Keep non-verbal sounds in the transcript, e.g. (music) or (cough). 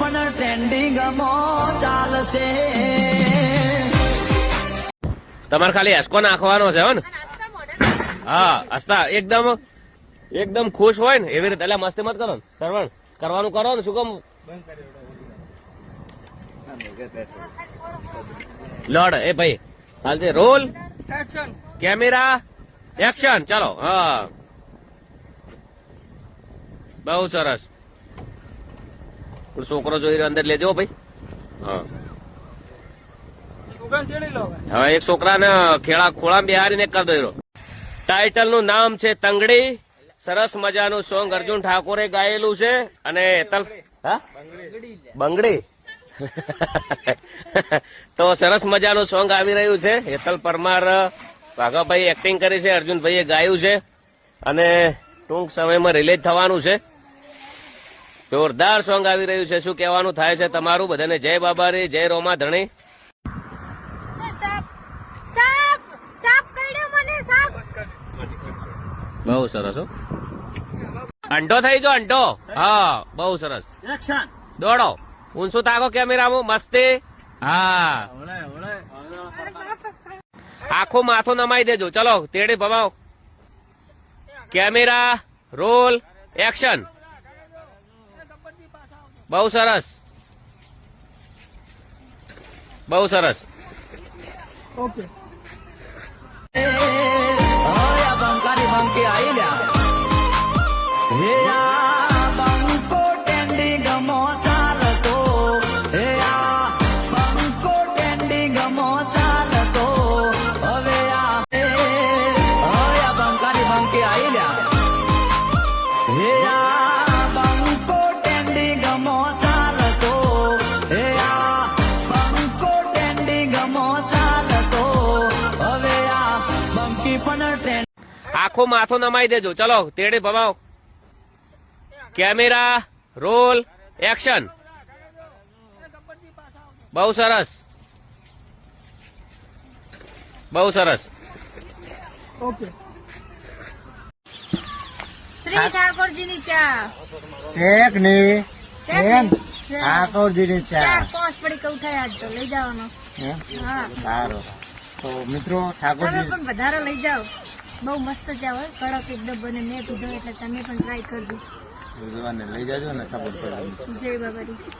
પણ ટ્રેન્ડિંગમાં ચાલશે. તમારે ખાલી હેસકો નાખવાનો છે હો ને? હા હસતા. એકદમ એકદમ ખુશ હોય ને એવી રીતે. એટલે મસ્તી મત કરો ને સરવણ. કરવાનું કરો ને શું કામ? લોડ એ ભાઈ. હાલતી રોલ. કેમેરા. એક્શન. ચાલો હા. બહુ સરસ. છોકરો જોઈ રહ્યો અંદર લેજો ભાઈ. હા. હવે. એક છોકરાને ખેડા ખોળા બિહારીને કરી દો ટાઇટલનું નામ છે તંગડી. સરસ મજાનું સોંગ અર્જુન ઠાકોરે ગાયેલું છે. અને હેતલ હા? બંગડી. (laughs) તો સરસ મજાનું સોંગ આવી રહ્યું છે. હેતલ પરમાર વાઘાભાઈ એક્ટિંગ કરી છે. અર્જુનભાઈએ ગાયું છે. અને ટૂંક સમયમાં રિલીઝ થવાનું છે. જોરદાર સોંગ આવી રહ્યું છે. શું કહેવાનું થાય છે તમારું? બધાને જય બાબારી જય રોમા ધણી. બહુ સરસ હો. અંટો થઈ જો અંટો હા બહુ સરસ. દોડો. ઊંચું તાકો કેમેરામાં. મસ્તી. હા. આખું માથું નમાઈ દેજો. ચલો તેડી ભમાવ. Camera roll action. બહુ સરસ. બહુ સરસ. ઓય બંકી પણ આખું માથું નમાઈ દેજો. ચલો તેડી ભમાવ. Camera roll action. બહુ સરસ. બહુ સરસ. શ્રી ઠાકોરજીની ચા. શેખની શેઠ શેનની. ઠાકોરજીની ચા. ચાર પડી કઉ થયા આજ તો લઈ જવાનો. હા. સારું. તો મિત્રો ઠાકોરજી. પણ વધારે લઈ જાઓ. બહુ મસ્ત ચા હોય કડક એકદમ બને મેં પીધો એટલે તમે પણ ટ્રાય કરજો. લઈ જાજો ને સપોર્ટ કરજો. જય બાબારી